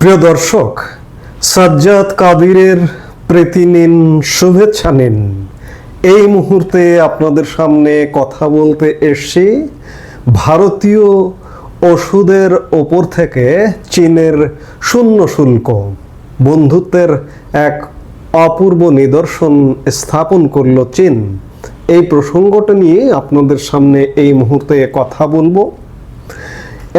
প্রিয় দর্শক, সাজ্জাদ কাদিরের প্রীতি নিন শুভেচ্ছা নিন। এই মুহূর্তে আপনাদের সামনে কথা বলতে এসছি ভারতীয় ওষুধের ওপর থেকে চীনের শূন্য শুল্ক, বন্ধুত্বের এক অপূর্ব নিদর্শন স্থাপন করল চীন। এই প্রসঙ্গটা নিয়ে আপনাদের সামনে এই মুহূর্তে কথা বলব।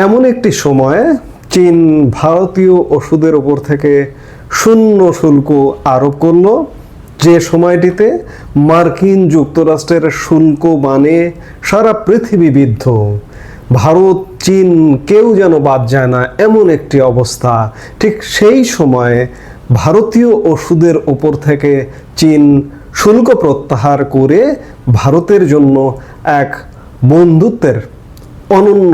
এমন একটি সময় চীন ভারতীয় ওষুধের ওপর থেকে শূন্য শুল্ক আরোপ করল। যে সময়টিতে মার্কিন যুক্তরাষ্ট্রের শুল্ক মানে সারা পৃথিবী বিদ্ধ। ভারত, চীন কেউ যেন বাদ যায় না, এমন একটি অবস্থা। ঠিক সেই সময়ে ভারতীয় ওষুধের ওপর থেকে চীন শুল্ক প্রত্যাহার করে ভারতের জন্য এক বন্ধুত্বের অনন্য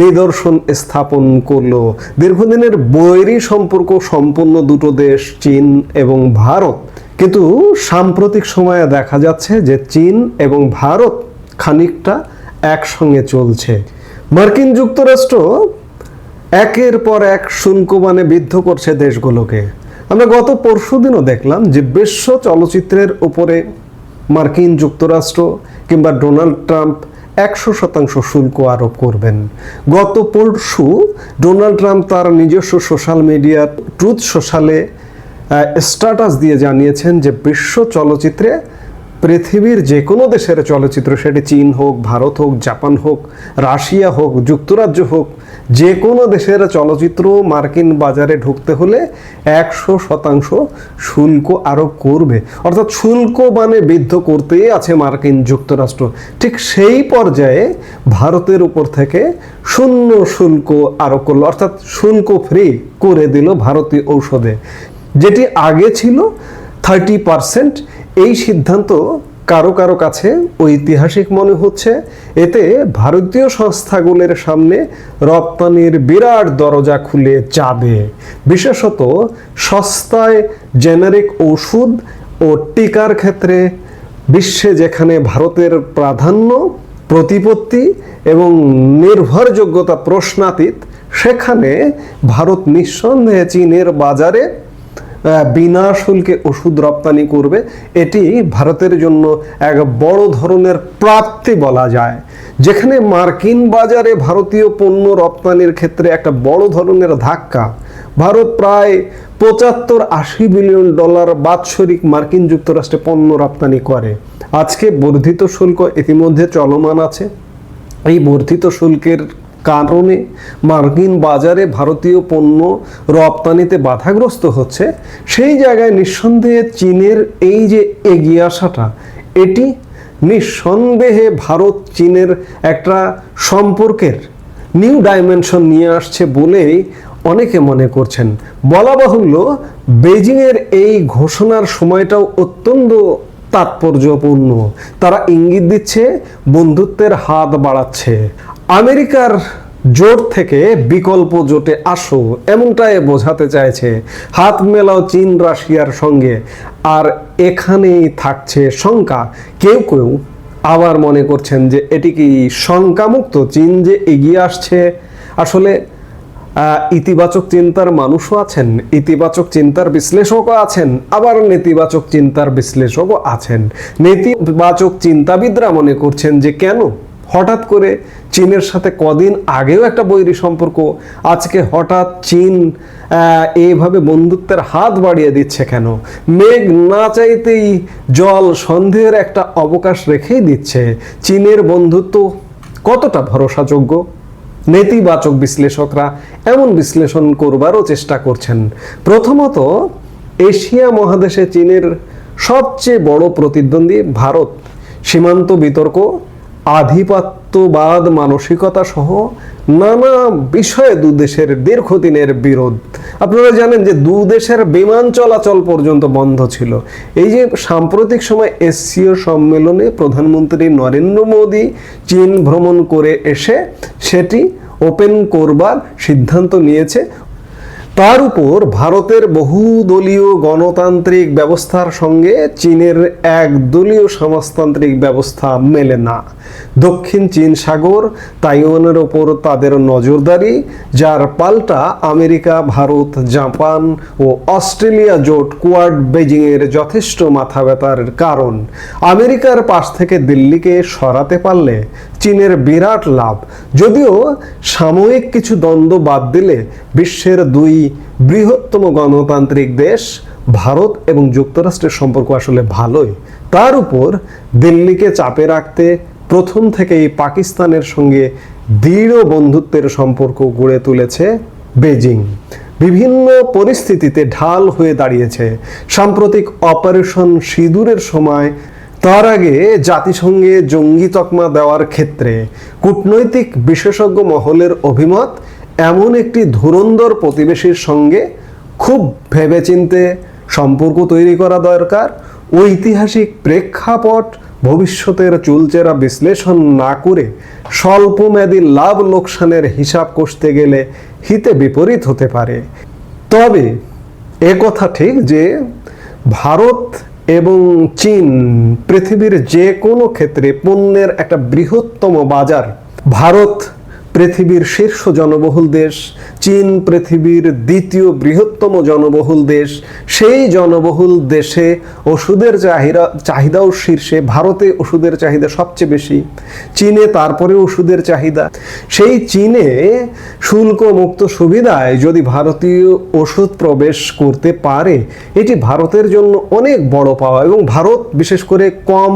নিদর্শন স্থাপন করল। দীর্ঘদিনের বৈরী সম্পর্ক সম্পন্ন দুটো দেশ, চীন এবং ভারত। কিন্তু সাম্প্রতিক সময়ে দেখা যাচ্ছে যে চীন এবং ভারত খানিকটা একসঙ্গে চলছে। মার্কিন যুক্তরাষ্ট্র একের পর এক শুল্ক মানে বিদ্ধ করছে দেশগুলোকে। আমরা গত পরশুদিনও দেখলাম যে বিশ্ব চলচ্চিত্রের উপরে মার্কিন যুক্তরাষ্ট্র কিংবা ডোনাল্ড ট্রাম্প একশো শতাংশ শুল্ক আরোপ করবেন। গত পরশু ডোনাল্ড ট্রাম্প তার নিজস্ব সোশ্যাল মিডিয়া ট্রুথ সোশ্যালে স্ট্যাটাস দিয়ে জানিয়েছেন যে বিশ্ব চলচ্চিত্রে পৃথিবীর যে কোনো দেশের চলচ্চিত্র, সেটি চীন হোক, ভারত হোক, জাপান হোক, রাশিয়া হোক, যুক্তরাজ্য হোক যে কোনো দেশের চলচ্চিত্র মার্কিন বাজারে ঢুকতে হলে একশো শতাংশ শুল্ক আরোপ করবে। অর্থাৎ শুল্ক মানে বিদ্ধ করতেই আছে মার্কিন যুক্তরাষ্ট্র। ঠিক সেই পর্যায়ে ভারতের উপর থেকে শূন্য শুল্ক আরোপ করল, অর্থাৎ শুল্ক ফ্রি করে দিল ভারতীয় ঔষধে। যেটি আগে ছিল থার্টি পারসেন্ট এই সিদ্ধান্ত কারও কারও কাছে ঐতিহাসিক মনে হচ্ছে। এতে ভারতীয় সংস্থাগুলোর সামনে রপ্তানির বিরাট দরজা খুলে যাবে বিশেষত সস্তায় জেনারিক ওষুধ ও টিকার ক্ষেত্রে বিশ্বে যেখানে ভারতের প্রাধান্য, প্রতিপত্তি এবং নির্ভরযোগ্যতা প্রশ্নাতীত, সেখানে ভারত নিঃসন্দেহে চীনের বাজারে বিনা শুল্কে ওষুধ রপ্তানি করবে। এটি ভারতের জন্য এক বড় ধরনের প্রাপ্তি বলা যায়। যেখানে মার্কিন বাজারে ভারতীয় পণ্য রপ্তানির ক্ষেত্রে একটা বড় ধরনের ধাক্কা। ভারত প্রায় পঁচাত্তর আশি বিলিয়ন ডলার বাৎসরিক মার্কিন যুক্তরাষ্ট্রে পণ্য রপ্তানি করে। আজকে বর্ধিত শুল্ক ইতিমধ্যে চলমান আছে। এই বর্ধিত শুল্কের কারণে মার্কিন বাজারে ভারতীয় পণ্য রপ্তানিতে বাধাগ্রস্ত হচ্ছে, সেই জায়গায় নিঃসন্দেহে চীনের এই যে এগিয়ে আসাটা, এটি নিঃসন্দেহে ভারত চীনের একটা সম্পর্কের নিউ ডাইমেনশন নিয়ে আসছে বলেই অনেকে মনে করছেন। বলা বাহুল্য বেজিংয়ের এই ঘোষণার সময়টাও অত্যন্ত তাৎপর্যপূর্ণ। তারা ইঙ্গিত দিচ্ছে, বন্ধুত্বের হাত বাড়াচ্ছে। আমেরিকার জোট থেকে বিকল্প জোটে আসো, এমনটাই বোঝাতে চাইছে হাত মেলাও চীন, রাশিয়ার সঙ্গে। আর এখানেই থাকছে শঙ্কা। কেউ কেউ আবার মনে করছেন যে এটি কি শঙ্কামুক্ত চীন যে এগিয়ে আসছে? আসলে ইতিবাচক চিন্তার মানুষও আছেন, ইতিবাচক চিন্তার বিশ্লেষকও আছেন, আবার নেতিবাচক চিন্তার বিশ্লেষকও আছেন। নেতিবাচক চিন্তাবিদরা মনে করছেন যে কেন হঠাৎ করে চীনের সাথে কদিন আগেও একটা বৈরী সম্পর্ক। আজকে হঠাৎ চীন এইভাবে বন্ধুত্বের হাত বাড়িয়ে দিচ্ছে কেন? মেঘ না চাইতেই জল সন্দেহের একটা অবকাশ রেখেই দিচ্ছে। চীনের বন্ধুত্ব কতটা ভরসাযোগ্য? নেতিবাচক বিশ্লেষকরা এমন বিশ্লেষণ করবারও চেষ্টা করছেন। প্রথমত, এশিয়া মহাদেশে চীনের সবচেয়ে বড় প্রতিদ্বন্দ্বী ভারত। সীমান্ত বিতর্ক আধিপত্যবাদ মানসিকতা সহ নানা বিষয়ে দু দেশের দীর্ঘদিনের বিরোধ। আপনারা জানেন যে দু দেশের বিমান চলাচল পর্যন্ত বন্ধ ছিল। এই যে সাম্প্রতিক সময় এসসিও সম্মেলনে প্রধানমন্ত্রী নরেন্দ্র মোদী চীন ভ্রমণ করে এসে সেটি ওপেন করবার সিদ্ধান্ত নিয়েছে। তার উপর ভারতের বহুদলীয় গণতান্ত্রিক ব্যবস্থার সঙ্গে চীনের একদলীয় সমাজতান্ত্রিক ব্যবস্থা মেলে না। দক্ষিণ চীন সাগর, তাইওয়ানের ওপর তাদের নজরদারি, যার পাল্টা আমেরিকা, ভারত, জাপান ও অস্ট্রেলিয়া জোট কোয়াড বেজিংয়ের যথেষ্ট মাথা ব্যথার কারণ। আমেরিকার পাশ থেকে দিল্লিকে সরাতে পারলে চীনের বিরাট লাভ। যদিও সাময়িক কিছু দ্বন্দ্ব বাদ দিলে বিশ্বের দুই বৃহত্তম গণতান্ত্রিক দেশ, ভারত এবং যুক্তরাষ্ট্রের সম্পর্ক আসলে ভালোই। তার উপর দিল্লিকে চাপে রাখতে প্রথম থেকেই পাকিস্তানের সঙ্গে দৃঢ় বন্ধুত্বের সম্পর্ক গড়ে তুলেছে বেজিং বিভিন্ন পরিস্থিতিতে ঢাল হয়ে দাঁড়িয়েছে। সাম্প্রতিক অপারেশন সিঁদুরের সময় তার আগে জাতিসংঘে জঙ্গি তকমা দেওয়ার ক্ষেত্রে কূটনৈতিক বিশেষজ্ঞ মহলের অভিমত এমন একটি ধুরন্ধর প্রতিবেশীর সঙ্গে খুব ভেবেচিন্তে সম্পর্ক তৈরি করা দরকার। ঐতিহাসিক প্রেক্ষাপট ভবিষ্যতের চুলচেরা বিশ্লেষণ না করে স্বল্পমেয়াদী লাভ লোকসানের হিসাব কষতে গেলে হিতে বিপরীত হতে পারে। তবে এ কথা ঠিক যে ভারত এবং চীন পৃথিবীর যে কোনো ক্ষেত্রে পণ্যের একটা বৃহত্তম বাজার ভারত পৃথিবীর শীর্ষ জনবহুল দেশ, চীন পৃথিবীর দ্বিতীয় বৃহত্তম জনবহুল দেশ, সেই জনবহুল দেশে ওষুধের চাহিদা, চাহিদাও শীর্ষে, ভারতে ওষুধের চাহিদা সবচেয়ে বেশি, চীনে তারপরে ওষুধের চাহিদা। সেই চীনে শুল্ক মুক্ত সুবিধায় যদি ভারতীয় ওষুধ প্রবেশ করতে পারে, এটি ভারতের জন্য অনেক বড় পাওয়া এবং ভারত বিশেষ করে কম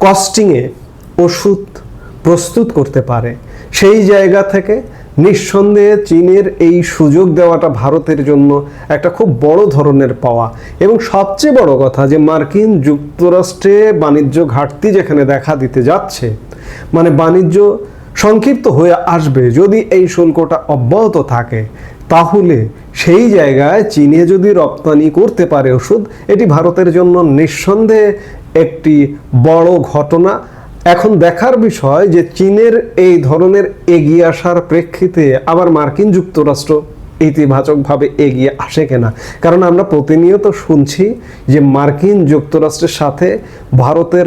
কস্টিংয়ে ওষুধ প্রস্তুত করতে পারে। সেই জায়গা থেকে নিঃসন্দেহে চীনের এই সুযোগ দেওয়াটা ভারতের জন্য একটা খুব বড় ধরনের পাওয়া। এবং সবচেয়ে বড় কথা যে মার্কিন যুক্তরাষ্ট্রে বাণিজ্য ঘাটতি যেখানে দেখা দিতে যাচ্ছে মানে বাণিজ্য সংক্ষিপ্ত হয়ে আসবে যদি এই শুল্কটা অব্যাহত থাকে, তাহলে সেই জায়গায় চীনে যদি রপ্তানি করতে পারে ওষুধ, এটি ভারতের জন্য নিঃসন্দেহে একটি বড় ঘটনা। এখন দেখার বিষয় যে চীনের এই ধরনের এগিয়ে আসার প্রেক্ষিতে আবার মার্কিন যুক্তরাষ্ট্র ইতিবাচকভাবে এগিয়ে আসে কিনা? কারণ আমরা প্রতিনিয়ত শুনছি যে মার্কিন যুক্তরাষ্ট্রের সাথে ভারতের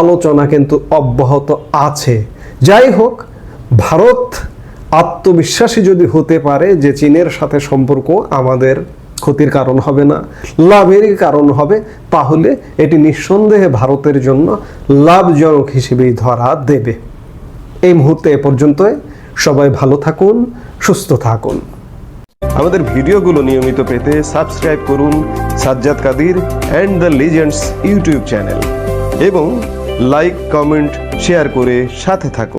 আলোচনা কিন্তু অব্যাহত আছে। যাই হোক, ভারত আত্মবিশ্বাসী যদি হতে পারে যে চীনের সাথে সম্পর্ক আমাদের ক্ষতির কারণ হবে না লাভেরই কারণ হবে, তাহলে এটি নিঃসন্দেহে ভারতের জন্য লাভজনক হিসেবেই ধরা দেবে। এই মুহূর্তে এ পর্যন্তই, সবাই ভালো থাকুন, সুস্থ থাকুন। আমাদের ভিডিওগুলো নিয়মিত পেতে সাবস্ক্রাইব করুন Sajjad Kadir and the legends YouTube channel এবং লাইক, কমেন্ট, শেয়ার করে সাথে থাকুন।